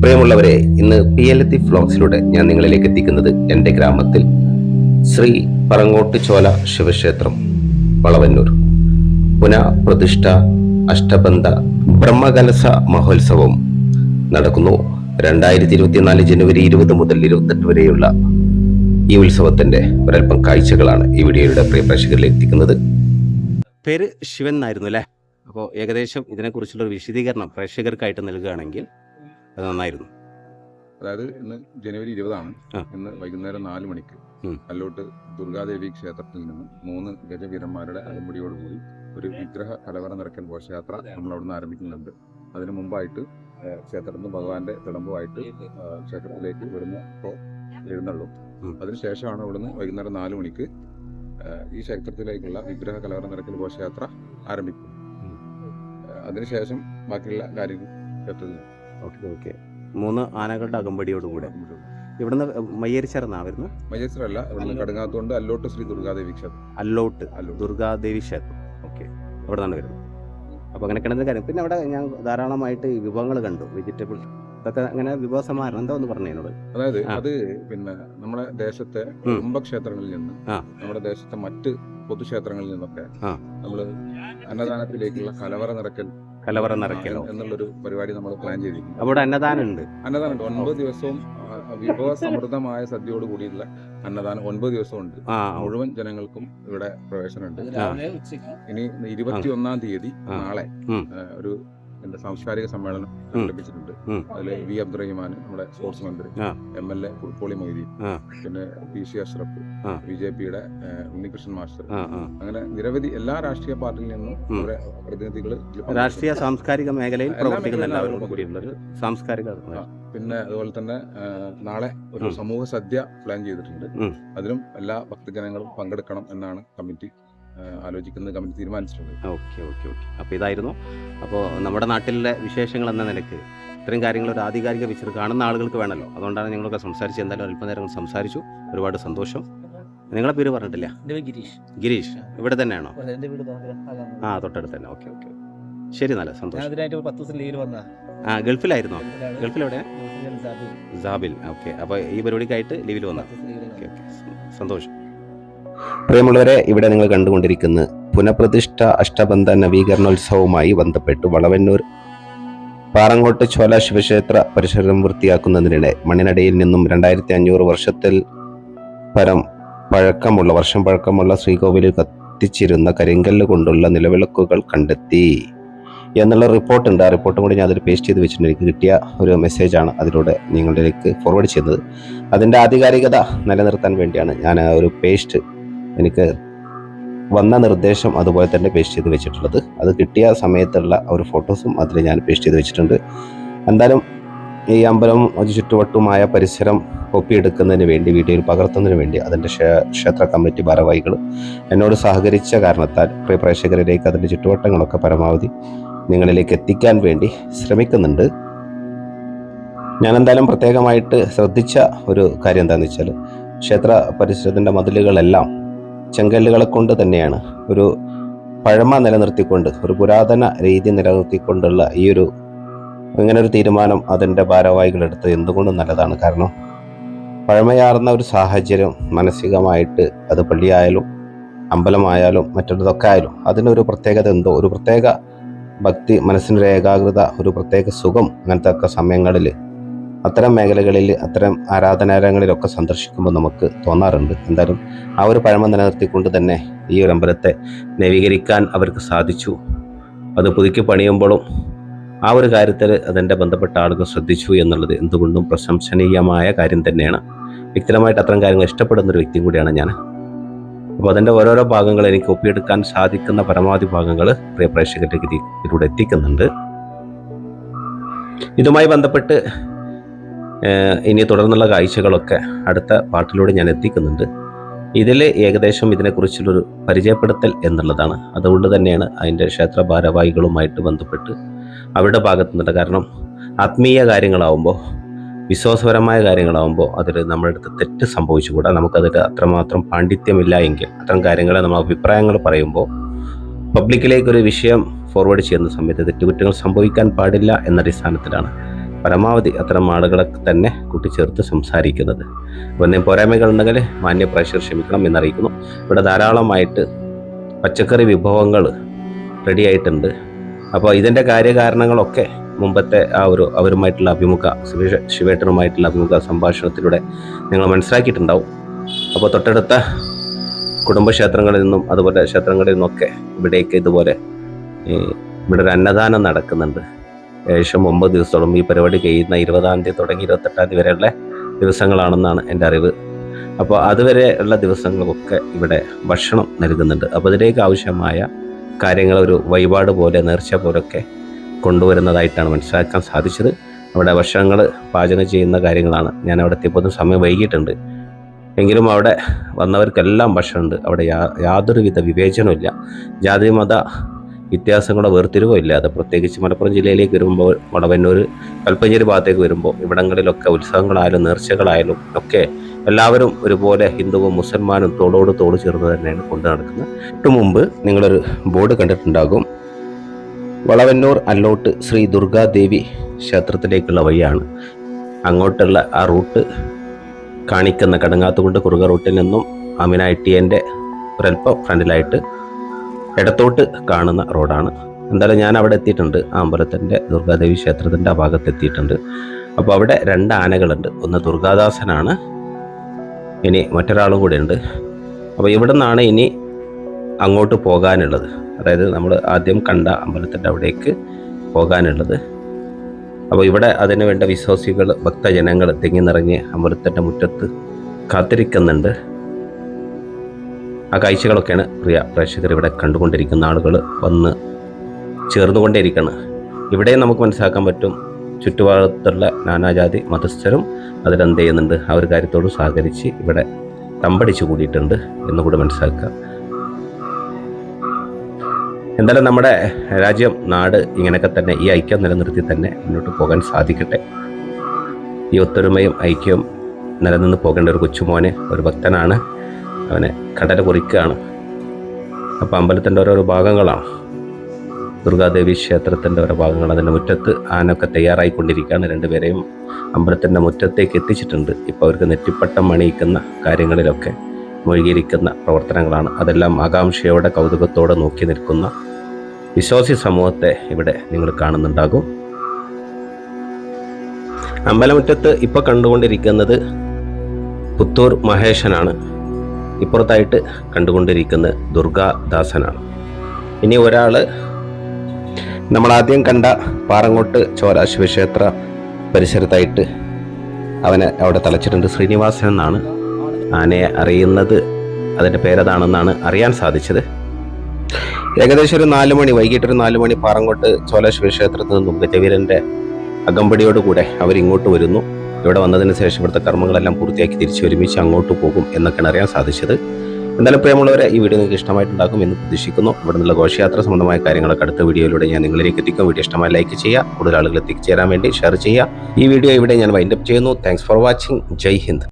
പ്രിയമുള്ളവരെ ഇന്ന് P L എത്തി ഫ്ലോക്സിലൂടെ ഞാൻ നിങ്ങളിലേക്ക് എത്തിക്കുന്നത് എന്റെ ഗ്രാമത്തിൽ ശ്രീ പറങ്ങോട്ട് ചോല ശിവക്ഷേത്രം വളവന്നൂർ. പുനഃപ്രതിഷ്ഠ അഷ്ടബന്ധ ബ്രഹ്മകലസ മഹോത്സവം നടക്കുന്നു. രണ്ടായിരത്തി ഇരുപത്തിനാല് ജനുവരി ഇരുപത് മുതൽ ഇരുപത്തെട്ട് വരെയുള്ള ഈ ഉത്സവത്തിന്റെ ഒരൽപ്പം കാഴ്ചകളാണ് ഈ വീഡിയോയുടെ പ്രിയ പ്രേക്ഷകരിൽ എത്തിക്കുന്നത്. പേര് ശിവൻ എന്നായിരുന്നു അല്ലേ? അപ്പോൾ ഏകദേശം ഇതിനെക്കുറിച്ചുള്ള ഒരു വിശദീകരണം പ്രേക്ഷകർക്കായിട്ട് നൽകുകയാണെങ്കിൽ അത് നന്നായിരുന്നു. അതായത് ഇന്ന് ജനുവരി ഇരുപതാണ്. ഇന്ന് വൈകുന്നേരം നാല് മണിക്ക് അല്ലോട്ട് കല്ലോട്ട് ദുർഗാദേവി ക്ഷേത്രത്തിൽ നിന്ന് മൂന്ന് ഗജവീരന്മാരുടെ അകമ്പടിയോടുകൂടി ഒരു വിഗ്രഹ കലവറ നിറയ്ക്കൽ ഘോഷയാത്ര നമ്മൾ അവിടുന്ന് ആരംഭിക്കുന്നുണ്ട്. അതിനു മുമ്പായിട്ട് ക്ഷേത്രത്തിൽ നിന്ന് ഭഗവാന്റെ തിളമ്പുമായിട്ട് ക്ഷേത്രത്തിലേക്ക് വരുന്ന ഇപ്പോൾ എഴുന്നള്ളും. അതിനുശേഷമാണ് ഇവിടുന്ന് വൈകുന്നേരം നാല് മണിക്ക് ഈ ക്ഷേത്രത്തിലേക്കുള്ള വിഗ്രഹ കലവറ നിറയ്ക്കൽ ഘോഷയാത്ര ആരംഭിക്കും. അതിനുശേഷം ബാക്കിയുള്ള കാര്യങ്ങൾ ക്ഷേത്രത്തിൽ ഓക്കെ ഓക്കെ. മൂന്ന് ആനകളുടെ അകമ്പടിയോടുകൂടെ. ഇവിടുന്ന് മയ്യേരിച്ചേർന്നാ വരുന്നത് മയ്യരിച്ചറല്ല ഇവിടുന്ന് കടുങ്ങാത്തോണ്ട് അല്ലോട്ട് ശ്രീ ദുർഗാദേവി ക്ഷേത്രം. അല്ലോട്ട് അല്ലോ ദുർഗാദേവി ക്ഷേത്രം. ഓക്കെ. അവിടെ നിന്നാണ് വരുന്നത്. അപ്പോൾ അങ്ങനെ കിടന്ന കാര്യം. പിന്നെ അവിടെ ഞാൻ ധാരാളമായിട്ട് വിഭവങ്ങൾ കണ്ടു. വെജിറ്റബിൾ. ഇതൊക്കെ അങ്ങനെ വിഭവ സമാഹരണം എന്താ ഒന്ന് പറഞ്ഞു എന്നോട്. അതായത് അത് പിന്നെ നമ്മുടെ ദേശത്തെ. കുടുംബക്ഷേത്രങ്ങളിൽ നിന്ന് നമ്മുടെ ദേശത്തെ മറ്റ് പൊതുക്ഷേത്രങ്ങളിൽ നിന്നൊക്കെ. നമ്മൾ അന്നദാനത്തിലേക്കുള്ള കലവറ നിറക്കൽ കലവറ നിറയ്ക്കലോ. എന്നുള്ളൊരു പരിപാടി നമ്മൾ പ്ലാൻ ചെയ്തിരിക്കുന്നു. അവിടെ ഇവിടെ അന്നദാനം ഉണ്ട്. അന്നദാനം ഉണ്ട്. ഒൻപത് ദിവസവും വിഭവ സമൃദ്ധമായ സദ്യയോട് കൂടിയുള്ള അന്നദാനം ഒൻപത് ദിവസവും ഉണ്ട് മുഴുവൻ ജനങ്ങൾക്കും ഇവിടെ പ്രവേശനമുണ്ട്. ഇനി ഇരുപത്തി ഒന്നാം തീയതി നാളെ ഒരു എന്താ സാംസ്കാരിക സമ്മേളനം. സംഘടിപ്പിച്ചിട്ടുണ്ട് അതിൽ അതിൽ വി അബ്ദുറഹിമാൻ നമ്മുടെ സ്പോർട്സ് മന്ത്രി. M L A Pulkkoli Moithi പിന്നെ പി സി അഷ്റഫ് ആ. ബി ജെ പിയുടെ ഉണ്ണികൃഷ്ണൻ മാസ്റ്റർ അങ്ങനെ നിരവധി എല്ലാ രാഷ്ട്രീയ പാർട്ടിയിൽ നിന്നും. അവരെ പ്രതിനിധികൾ രാഷ്ട്രീയ സാംസ്കാരിക മേഖലയിൽ പ്രവർത്തിക്കുന്ന എല്ലാവരും സാംസ്കാരിക. പിന്നെ അതുപോലെ തന്നെ നാളെ ഒരു. സമൂഹ സദ്യ പ്ലാൻ ചെയ്തിട്ടുണ്ട് അതിലും എല്ലാ ഭക്തജനങ്ങളും പങ്കെടുക്കണം എന്നാണ് കമ്മിറ്റി ആലോചിക്കുന്നത് കമ്മിറ്റി തീരുമാനിച്ചിട്ടുണ്ട് ഓക്കെ ഓക്കെ ഓക്കെ. അപ്പോൾ ഇതായിരുന്നു. അപ്പോൾ നമ്മുടെ നാട്ടിലെ വിശേഷങ്ങൾ എന്ന നിലയ്ക്ക് ഇത്രയും കാര്യങ്ങൾ ഒരു ആധികാരിക വിശദം കാണുന്ന ആളുകൾക്ക് വേണമല്ലോ അതുകൊണ്ടാണ് ഞങ്ങളൊക്കെ സംസാരിച്ച് എന്തായാലും അല്പനേരം സംസാരിച്ചു. ഒരുപാട് സന്തോഷം. നിങ്ങളെ പേര് പറഞ്ഞിട്ടില്ല? ഗിരീഷ്. ഗിരീഷ്. ഇവിടെ തന്നെയാണോ? ആ തൊട്ടടുത്ത് തന്നെ. Okay okay. ശരി നല്ല സന്തോഷം. ആ ഗൾഫിലായിരുന്നോ? ഗൾഫിൽ എവിടെയാ ജാബിൽ. ഓക്കെ. അപ്പോൾ ഈ പരിപാടിക്കായിട്ട് ലീവിൽ വന്നു ഓക്കെ ഓക്കെ. സന്തോഷം. പ്രിയമുള്ളവരെ ഇവിടെ നിങ്ങൾ കണ്ടുകൊണ്ടിരിക്കുന്നത് പുനഃപ്രതിഷ്ഠ അഷ്ടബന്ധ നവീകരണോത്സവവുമായി ബന്ധപ്പെട്ട് വളവന്നൂർ പാറങ്ങോട്ട് ചോല ശിവക്ഷേത്ര പരിസരം വൃത്തിയാക്കുന്നതിനിടെ മണ്ണിനടിയിൽ നിന്നും രണ്ടായിരത്തി അഞ്ഞൂറ് വർഷത്തിൽ പരം പഴക്കമുള്ള വർഷം പഴക്കമുള്ള ശ്രീകോവിലിൽ കത്തിച്ചിരുന്ന കരിങ്കല്ല് കൊണ്ടുള്ള നിലവിളക്കുകൾ കണ്ടെത്തി. എന്നുള്ള റിപ്പോർട്ടുണ്ട് ആ റിപ്പോർട്ടും കൂടി ഞാൻ പേസ്റ്റ് ചെയ്ത് വെച്ചിട്ടുണ്ട്. എനിക്ക് കിട്ടിയ ഒരു മെസ്സേജാണ് അതിലൂടെ നിങ്ങളിലേക്ക് ഫോർവേഡ് ചെയ്യുന്നത്. അതിന്റെ ആധികാരികത നിലനിർത്താൻ വേണ്ടിയാണ് ഞാൻ ഒരു പേസ്റ്റ് എനിക്ക് വന്ന നിർദ്ദേശം അതുപോലെ തന്നെ പേസ്റ്റ് ചെയ്ത് വെച്ചിട്ടുള്ളത്. അത് കിട്ടിയ സമയത്തുള്ള ഒരു ഫോട്ടോസും അതിൽ ഞാൻ പേസ്റ്റ് ചെയ്ത് വെച്ചിട്ടുണ്ട്. എന്തായാലും ഈ അമ്പലം ചുറ്റുവട്ടുമായ പരിസരം ഒപ്പിയെടുക്കുന്നതിന് വേണ്ടി വീഡിയോയിൽ പകർത്തുന്നതിന് വേണ്ടി അതിന്റെ ക്ഷേ- ക്ഷേത്ര കമ്മിറ്റി ഭാരവാഹികൾ എന്നോട് സഹകരിച്ച കാരണത്താൽ പ്രിയ പ്രേക്ഷകരിലേക്ക് അതിന്റെ ചുറ്റുവട്ടങ്ങളൊക്കെ പരമാവധി നിങ്ങളിലേക്ക് എത്തിക്കാൻ വേണ്ടി ശ്രമിക്കുന്നുണ്ട്. ഞാൻ എന്തായാലും പ്രത്യേകമായിട്ട് ശ്രദ്ധിച്ച ഒരു കാര്യം എന്താണെന്ന് വെച്ചാൽ ക്ഷേത്ര പരിസരത്തിന്റെ മതിലുകളെല്ലാം ചെങ്കല്ലുകളെ കൊണ്ട് തന്നെയാണ് ഒരു പഴമ നിലനിർത്തിക്കൊണ്ട് ഒരു പുരാതന രീതി നിലനിർത്തിക്കൊണ്ടുള്ള ഈ ഒരു ഇങ്ങനെ ഒരു തീരുമാനം അതിന്റെ ഭാരവാഹികളെടുത്ത് എന്തുകൊണ്ടും നല്ലതാണ്. കാരണം പഴമയാർന്ന ഒരു സാഹചര്യം മാനസികമായിട്ട് അത് പള്ളിയായാലും അമ്പലമായാലും മറ്റുള്ളതൊക്കെ ആയാലും അതിനൊരു പ്രത്യേകത എന്തോ? ഒരു പ്രത്യേക ഭക്തി മനസ്സിനൊരു ഏകാഗ്രത ഒരു പ്രത്യേക സുഖം അങ്ങനത്തെ ഒക്കെ സമയങ്ങളിൽ അത്തരം മേഖലകളിൽ അത്തരം ആരാധനാലയങ്ങളിലൊക്കെ സന്ദർശിക്കുമ്പോൾ നമുക്ക് തോന്നാറുണ്ട്. എന്തായാലും ആ ഒരു പഴമ നിലനിർത്തിക്കൊണ്ട് തന്നെ ഈ ഒരു അമ്പലത്തെ നവീകരിക്കാൻ അവർക്ക് സാധിച്ചു. അത് പുതുക്കി പണിയുമ്പോഴും ആ ഒരു കാര്യത്തിൽ അതിന്റെ ബന്ധപ്പെട്ട ആളുകൾ ശ്രദ്ധിച്ചു എന്നുള്ളത് എന്തുകൊണ്ടും പ്രശംസനീയമായ കാര്യം തന്നെയാണ്. വ്യക്തിപരമായിട്ട് അത്തരം കാര്യങ്ങൾ ഇഷ്ടപ്പെടുന്ന ഒരു വ്യക്തി കൂടിയാണ് ഞാൻ. അപ്പോൾ അതിന്റെ ഓരോരോ ഭാഗങ്ങൾ എനിക്ക് ഒപ്പിയെടുക്കാൻ സാധിക്കുന്ന പരമാവധി ഭാഗങ്ങൾ പ്രിയ പ്രേക്ഷകരിലേക്ക് ഇത് ഇതിലൂടെ എത്തിക്കുന്നുണ്ട്. ഇതുമായി ബന്ധപ്പെട്ട് ഇനി തുടർന്നുള്ള കാഴ്ചകളൊക്കെ അടുത്ത പാട്ടിലൂടെ ഞാൻ എത്തിക്കുന്നുണ്ട്. ഇതിൽ ഏകദേശം ഇതിനെക്കുറിച്ചുള്ളൊരു പരിചയപ്പെടുത്തൽ എന്നുള്ളതാണ്. അതുകൊണ്ട് തന്നെയാണ് അതിന്റെ ക്ഷേത്ര ഭാരവാഹികളുമായിട്ട് ബന്ധപ്പെട്ട് അവരുടെ ഭാഗത്തു നിന്നുണ്ട് കാരണം ആത്മീയ കാര്യങ്ങളാവുമ്പോൾ വിശ്വാസപരമായ കാര്യങ്ങളാവുമ്പോൾ അതിൽ നമ്മുടെ അടുത്ത് തെറ്റ് സംഭവിച്ചുകൂടാ. നമുക്കതിൽ അത്രമാത്രം പാണ്ഡിത്യമില്ല എങ്കിൽ അത്തരം കാര്യങ്ങളെ നമ്മൾ അഭിപ്രായങ്ങൾ പറയുമ്പോൾ പബ്ലിക്കിലേക്കൊരു വിഷയം ഫോർവേഡ് ചെയ്യുന്ന സമയത്ത് തെറ്റുകുറ്റങ്ങൾ സംഭവിക്കാൻ പാടില്ല എന്ന അടിസ്ഥാനത്തിലാണ് പരമാവധി അത്തരം ആളുകളെ തന്നെ കൂട്ടിച്ചേർത്ത് സംസാരിക്കുന്നത്. അപ്പോൾ എന്തെങ്കിലും പോരായ്മകളുണ്ടെങ്കിൽ മാന്യ പ്രേക്ഷകർ ക്ഷമിക്കണം എന്നറിയിക്കുന്നു. ഇവിടെ ധാരാളമായിട്ട് പച്ചക്കറി വിഭവങ്ങൾ റെഡി ആയിട്ടുണ്ട്. അപ്പോൾ ഇതിന്റെ കാര്യകാരണങ്ങളൊക്കെ മുമ്പത്തെ ആ ഒരു അവരുമായിട്ടുള്ള അഭിമുഖ ശിവേഷ ശിവേട്ടനുമായിട്ടുള്ള അഭിമുഖ സംഭാഷണത്തിലൂടെ നിങ്ങൾ മനസ്സിലാക്കിയിട്ടുണ്ടാവും. അപ്പോൾ തൊട്ടടുത്ത കുടുംബക്ഷേത്രങ്ങളിൽ നിന്നും അതുപോലെ ക്ഷേത്രങ്ങളിൽ നിന്നൊക്കെ ഇവിടേക്ക് ഇതുപോലെ ഇവിടെ ഒരു അന്നദാനം നടക്കുന്നുണ്ട്. ഏകദേശം ഒമ്പത് ദിവസത്തോളം ഈ പരിപാടി കഴിയുന്ന ഇരുപതാം തീയതി തുടങ്ങി ഇരുപത്തെട്ടാം തീയതി വരെയുള്ള ദിവസങ്ങളാണെന്നാണ് എന്റെ അറിവ്. അപ്പോൾ അതുവരെ ഉള്ള ദിവസങ്ങളൊക്കെ ഇവിടെ ഭക്ഷണം നൽകുന്നുണ്ട്. അപ്പോൾ അതിലേക്ക് ആവശ്യമായ കാര്യങ്ങൾ ഒരു വഴിപാട് പോലെ നേർച്ച പോലൊക്കെ കൊണ്ടുവരുന്നതായിട്ടാണ് മനസ്സിലാക്കാൻ സാധിച്ചത്. അവിടെ ഭക്ഷണങ്ങൾ പാചകം ചെയ്യുന്ന കാര്യങ്ങളാണ് ഞാൻ അവിടെ എത്തിയപ്പോൾ സമയം വൈകിട്ടുണ്ട് എങ്കിലും അവിടെ വന്നവർക്കെല്ലാം ഭക്ഷണമുണ്ട്. അവിടെ യാ യാതൊരുവിധ വിവേചനമില്ല ജാതി മത വ്യത്യാസങ്ങളോ വേർതിരിവോ ഇല്ലാതെ പ്രത്യേകിച്ച് മലപ്പുറം ജില്ലയിലേക്ക് വരുമ്പോൾ വടവന്നൂർ കൽപ്പഞ്ചേരി ഭാഗത്തേക്ക് വരുമ്പോൾ ഇവിടങ്ങളിലൊക്കെ ഉത്സവങ്ങളായാലും നേർച്ചകളായാലും ഒക്കെ എല്ലാവരും ഒരുപോലെ ഹിന്ദുവും മുസൽമാനും തോളോട് തോട് ചേർന്ന് തന്നെയാണ് കൊണ്ടു നടക്കുന്നത്. തൊട്ടു മുമ്പ് നിങ്ങളൊരു ബോർഡ് കണ്ടിട്ടുണ്ടാകും. വളവന്നൂർ അല്ലോട്ട് ശ്രീ ദുർഗാദേവി ക്ഷേത്രത്തിലേക്കുള്ള വഴിയാണ്. അങ്ങോട്ടുള്ള ആ റൂട്ട് കാണിക്കുന്ന കടങ്ങാത്തുകൊണ്ട് കുറുക റൂട്ടിൽ നിന്നും അമിന ഐട്ടിയന്റെ ഒരല്പം ഫ്രണ്ടിലായിട്ട് ഇടത്തോട്ട് കാണുന്ന റോഡാണ്. എന്തായാലും ഞാൻ അവിടെ എത്തിയിട്ടുണ്ട്. അമ്പലത്തിന്റെ ദുർഗാദേവി ക്ഷേത്രത്തിന്റെ ആ ഭാഗത്ത് എത്തിയിട്ടുണ്ട്. അപ്പോൾ അവിടെ രണ്ട് ആനകളുണ്ട്. ഒന്ന് ദുർഗാദാസനാണ്. ഇനി മറ്റൊരാളും കൂടെ ഉണ്ട് അപ്പോൾ ഇവിടെ നിന്നാണ് ഇനി അങ്ങോട്ട് പോകാനുള്ളത്. അതായത് നമ്മൾ ആദ്യം കണ്ട അമ്പലത്തിന്റെ അവിടേക്ക് പോകാനുള്ളത്. അപ്പോൾ ഇവിടെ അതിനു വേണ്ട വിശ്വാസികൾ ഭക്തജനങ്ങൾ തിങ്ങി നിറഞ്ഞ് അമ്പലത്തിന്റെ മുറ്റത്ത് കാത്തിരിക്കുന്നുണ്ട്. ആ കാഴ്ചകളൊക്കെയാണ് പ്രിയ പ്രേക്ഷകർ ഇവിടെ കണ്ടുകൊണ്ടിരിക്കുന്ന ആളുകൾ വന്ന് ചേർന്നുകൊണ്ടേയിരിക്കണം. ഇവിടെ നമുക്ക് മനസ്സിലാക്കാൻ പറ്റും ചുറ്റുപാടത്തുള്ള നാനാജാതി മതസ്ഥരും അതിലെന്ത് ചെയ്യുന്നുണ്ട്? ആ ഒരു കാര്യത്തോട് സഹകരിച്ച് ഇവിടെ തമ്പടിച്ചു കൂടിയിട്ടുണ്ട് എന്നുകൂടി മനസ്സിലാക്കുക. എന്തായാലും നമ്മുടെ രാജ്യം നാട് ഇങ്ങനെയൊക്കെ തന്നെ ഈ ഐക്യം നിലനിർത്തി തന്നെ മുന്നോട്ട് പോകാൻ സാധിക്കട്ടെ. ഈ ഒത്തൊരുമയും ഐക്യവും നിലനിന്ന് പോകേണ്ട ഒരു കൊച്ചുമോനെ ഒരു ഭക്തനാണ്. അവനെ കടല കുറിക്കുകയാണ് അപ്പോൾ അമ്പലത്തിന്റെ ഓരോരോ ഭാഗങ്ങളാണ്. ദുർഗാദേവി ക്ഷേത്രത്തിന്റെ ഓരോ ഭാഗങ്ങൾ അതിന്റെ മുറ്റത്ത് ആനൊക്കെ തയ്യാറായിക്കൊണ്ടിരിക്കുകയാണ്. രണ്ടുപേരെയും അമ്പലത്തിന്റെ മുറ്റത്തേക്ക് എത്തിച്ചിട്ടുണ്ട്. ഇപ്പോൾ അവർക്ക് നെറ്റിപ്പട്ടം അണിയിക്കുന്ന കാര്യങ്ങളിലൊക്കെ മുഴുകിയിരിക്കുന്ന പ്രവർത്തനങ്ങളാണ്. അതെല്ലാം ആകാംക്ഷയോടെ കൗതുകത്തോടെ നോക്കി നിൽക്കുന്ന വിശ്വാസി സമൂഹത്തെ ഇവിടെ നിങ്ങൾ കാണുന്നുണ്ടാകും. അമ്പലമുറ്റത്ത് ഇപ്പോൾ കണ്ടുകൊണ്ടിരിക്കുന്നത് പുത്തൂർ മഹേശനാണ്. ഇപ്പുറത്തായിട്ട് കണ്ടുകൊണ്ടിരിക്കുന്നത് ദുർഗാദാസനാണ് ഇനി ഒരാൾ നമ്മൾ ആദ്യം കണ്ട പാറങ്ങോട്ട് ചോര ശിവക്ഷേത്ര പരിസരത്തായിട്ട് അവനെ അവിടെ തലച്ചിട്ടുണ്ട് ശ്രീനിവാസൻ എന്നാണ് ആനയെ അറിയുന്നത്. അതിന്റെ പേരതാണെന്നാണ് അറിയാൻ സാധിച്ചത്. ഏകദേശം ഒരു നാല് മണി വൈകിട്ടൊരു നാല് മണി പാറങ്ങോട്ട് ചോല ശിവക്ഷേത്രത്തിൽ നിന്നും ഗജവീരന്റെ അകമ്പടിയോടുകൂടെ അവരിങ്ങോട്ട് വരുന്നു. ഇവിടെ വന്നതിന് ശേഷം ഇവിടുത്തെ കർമ്മങ്ങളെല്ലാം പൂർത്തിയാക്കി തിരിച്ച് ഒരുമിച്ച് അങ്ങോട്ട് പോകും എന്നൊക്കെയാണ് അറിയാൻ സാധിച്ചത്. എന്തായാലും പ്രിയമുള്ളവരെ ഈ വീഡിയോ നിങ്ങൾക്ക് ഇഷ്ടമായിട്ടുണ്ടാകും എന്ന് പ്രതീക്ഷിക്കുന്നു. ഇവിടെ നിന്നുള്ള ഘോഷയാത്ര സംബന്ധമായ കാര്യങ്ങളൊക്കെ അടുത്ത വീഡിയോയിലൂടെ ഞാൻ നിങ്ങളിലേക്ക് എത്തിക്കും. വീഡിയോ ഇഷ്ടമായി ലൈക്ക് ചെയ്യുക കൂടുതൽ ആളുകൾ എത്തിച്ചേരാൻ വേണ്ടി ഷെയർ ചെയ്യുക. ഈ വീഡിയോ ഇവിടെ ഞാൻ വൈൻഡപ്പ് ചെയ്യുന്നു. Thanks for watching Jai Hind.